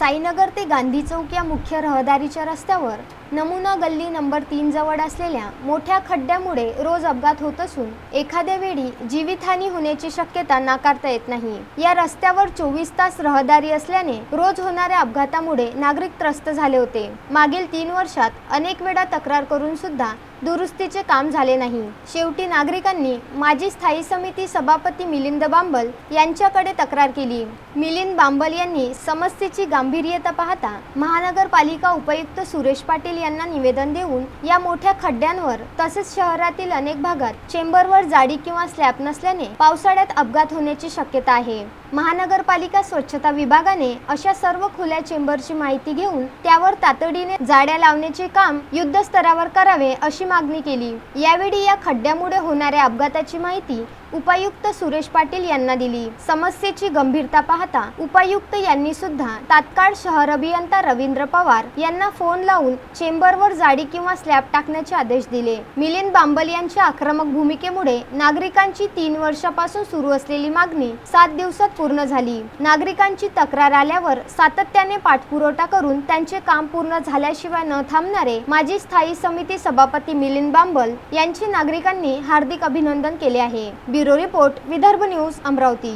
साईनगर ते गांधी चौक या मुख्य रहदारीच्या रस्त्यावर नमुना गल्ली नंबर तीन जवळ असलेल्या मोठ्या खड्ड्यामुळे रोज अपघात होत असून एखाद्या वेळी जीवितहानी होण्याची शक्यता नाकारता येत नाही. या रस्त्यावर चोवीस तास रहदारी असल्याने रोज होणाऱ्या अपघातामुळे नागरिक त्रस्त झाले होते. मागील तीन वर्षात अनेक वेळा तक्रार करून सुद्धा दुरुस्तीचे काम झाले नाही. शेवटी नागरिकांनी माजी स्थायी समिती सभापती मिलिंद बांबल यांच्याकडे तक्रार केली. मिलिंद बांबल यांनी समस्येची गांभीर्यता पाहता महानगरपालिका उपायुक्त सुरेश पाटील यांना निवेदन देऊन या मोठ्या खड्ड्यांवर तसेच शहरातील अनेक भागात चेंबरवर जाडी किंवा स्लॅब नसल्याने पावसाळ्यात अपघात होण्याची शक्यता आहे. महानगरपालिका स्वच्छता विभागाने अशा सर्व खुल्या चेंबरची माहिती घेऊन त्यावर तातडीने जाड्या लावण्याचे काम युद्धस्तरावर करावे अशी मागणी केली. यावेळी या खड्ड्यामुळे होणाऱ्या अपघाताची माहिती उपायुक्त सुरेश पाटील यांना दिली. समस्येची गंभीरता पाहता उपायुक्त यांनी सुद्धा तात्काळ शहर अभियंता रवींद्र पवार यांना फोन लावून चेंबरवर जाडी किंवा स्लॅब टाकण्याचे आदेश दिले. मिलिंद बांबल यांच्या आक्रमक भूमिकेमुळे नागरिकांची तीन वर्षापासून सुरू असलेली मागणी सात दिवसात पूर्ण झाली. नागरिकांची तक्रार आल्यावर सातत्याने पाठपुरवठा करून त्यांचे काम पूर्ण झाल्याशिवाय न थांबणारे माजी स्थायी समिती सभापती मिलिंद बांबल यांचे नागरिकांनी हार्दिक अभिनंदन केले आहे. Bureau report Vidarbha news Amravati.